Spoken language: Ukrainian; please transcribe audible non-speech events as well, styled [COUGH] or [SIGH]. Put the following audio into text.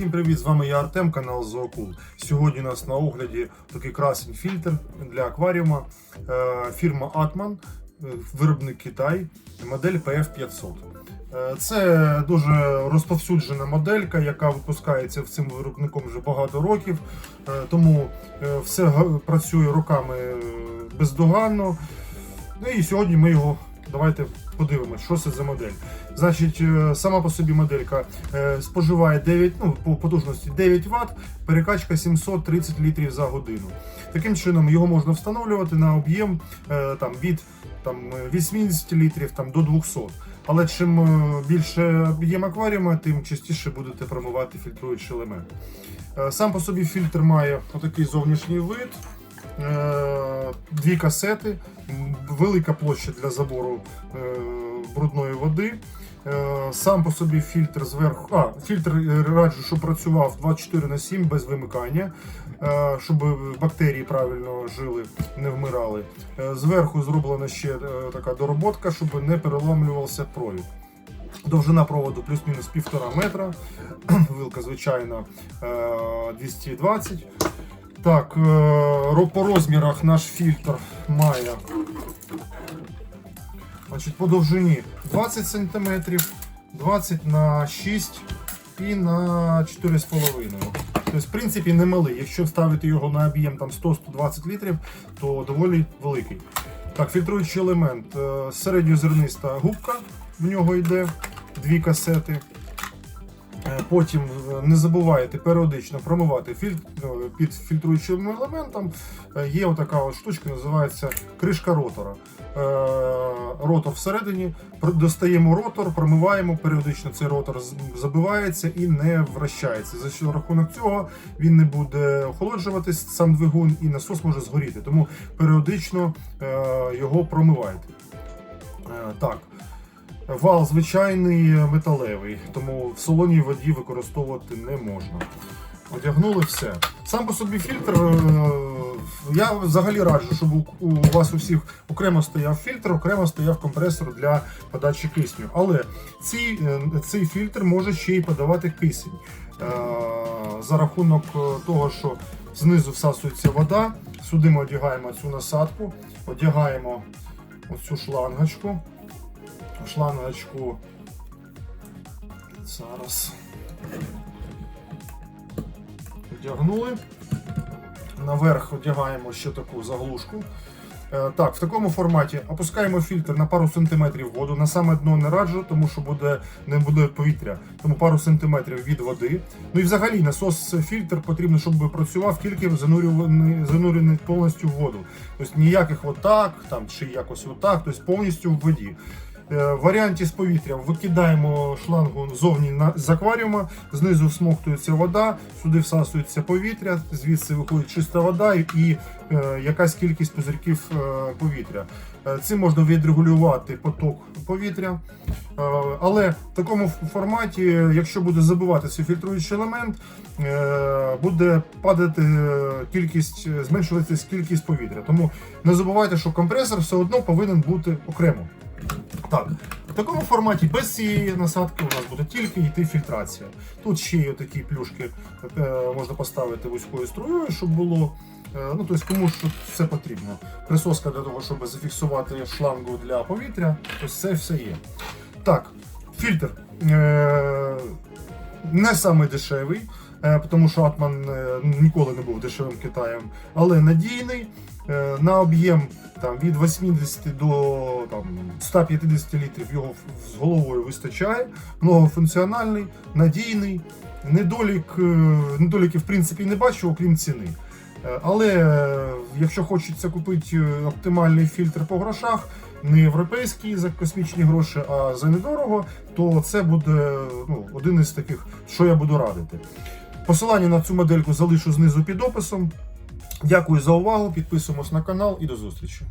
Всім привіт! З вами я Артем, канал Зоокул. Сьогодні у нас на огляді такий красень фільтр для акваріума. Е, Фірма Atman, е, виробник Китай, модель PF500. Е, Це дуже розповсюджена моделька, яка випускається цим виробником вже багато років. Тому все працює руками е, бездоганно. Ну і сьогодні ми його давайте подивимось, що це за модель. Значить, е, сама по собі моделька е, споживає 9, ну, по потужності 9 Вт, перекачка 730 літрів за годину. Таким чином його можна встановлювати на об'єм е, там, від там, е, 80 літрів там, до 200. Але чим більше об'єм акваріума, тим частіше будете промивати фільтруючий елемент. Сам по собі фільтр має отакий зовнішній вид, дві касети, велика площа для забору е, брудної води. Е, Сам по собі фільтр зверху. А, фільтр е, раджу, щоб працював 24 на 7 без вимикання, е, щоб бактерії правильно жили, не вмирали. Е, Зверху зроблена ще е, така дороботка, щоб не переломлювався провід. Довжина проводу плюс-мінус півтора метра. [CLEARS THROAT] Вилка, звичайно, е, 220. Так, е, по розмірах наш фільтр має значить, по довжині 20 см, 20 на 6 і на 4,5. Тобто, в принципі, не малий. Якщо ставити його на об'єм там 100-120 літрів, то доволі великий. Так, фільтруючий елемент. е, Середньозерниста губка в нього йде, дві касети. Е, Потім е, не забувайте періодично промивати фільтр ну, під фільтруючим елементом. Е, Є отака от штучка, називається кришка ротора. Ротор всередині, достаємо ротор, промиваємо періодично цей ротор забивається і не вращається. За рахунок цього він не буде охолоджуватись, сам двигун і насос може згоріти. Тому періодично його промивайте. Так. Вал звичайний металевий, тому в солоній воді використовувати не можна. Одягнули все. Сам по собі фільтр. е, Я взагалі раджу, щоб у- вас у всіх окремо стояв фільтр, окремо стояв компресор для подачі кисню. Але цей, цей фільтр може ще й подавати кисень. Е, За рахунок е, того, що знизу всасується вода, сюди ми одягаємо цю насадку, одягаємо оцю шлангочку шлангочку. Зараз. Вдягнули. Наверх одягаємо ще таку заглушку. Е, Так, в такому форматі опускаємо фільтр на пару сантиметрів воду. На саме дно не раджу, тому що буде, не буде повітря, тому пару сантиметрів від води. Ну і взагалі насос фільтр потрібно, щоб працював тільки занурюваний, занурений повністю в воду. Тобто ніяких отак, там чи якось отак, тобто повністю в воді. Е, варіанті з повітрям викидаємо шлангу зовні з акваріума, знизу всмоктується вода, сюди всасується повітря, звідси виходить чиста вода і, е, якась кількість пузирків е, повітря. Цим можна відрегулювати поток повітря. Але в такому форматі, якщо буде забиватися фільтруючий елемент, буде падати кількість, зменшуватися кількість повітря. Тому не забувайте, що компресор все одно повинен бути окремо. Так, в такому форматі без цієї насадки у нас буде тільки йти фільтрація. Тут ще є такі плюшки, е, можна поставити вузькою струєю, щоб було. е, Ну, тобто, кому що це потрібно. Присоска для того, щоб зафіксувати шлангу для повітря, ось це все є. Так, фільтр е, не самий дешевий, тому що Атман е, ніколи не був дешевим Китаєм, але надійний. Е, На об'єм там, від 80 до там, 150 літрів його з головою вистачає. Многофункціональний, надійний. Недолік, е, недоліків в принципі не бачу, окрім ціни. Е, Але е, якщо хочеться купити е, оптимальний фільтр по грошах, не європейський за космічні гроші, а за недорого, то це буде ну, один із таких, що я буду радити. Посилання на цю модельку залишу знизу під описом. Дякую за увагу, підписуємось на канал і до зустрічі.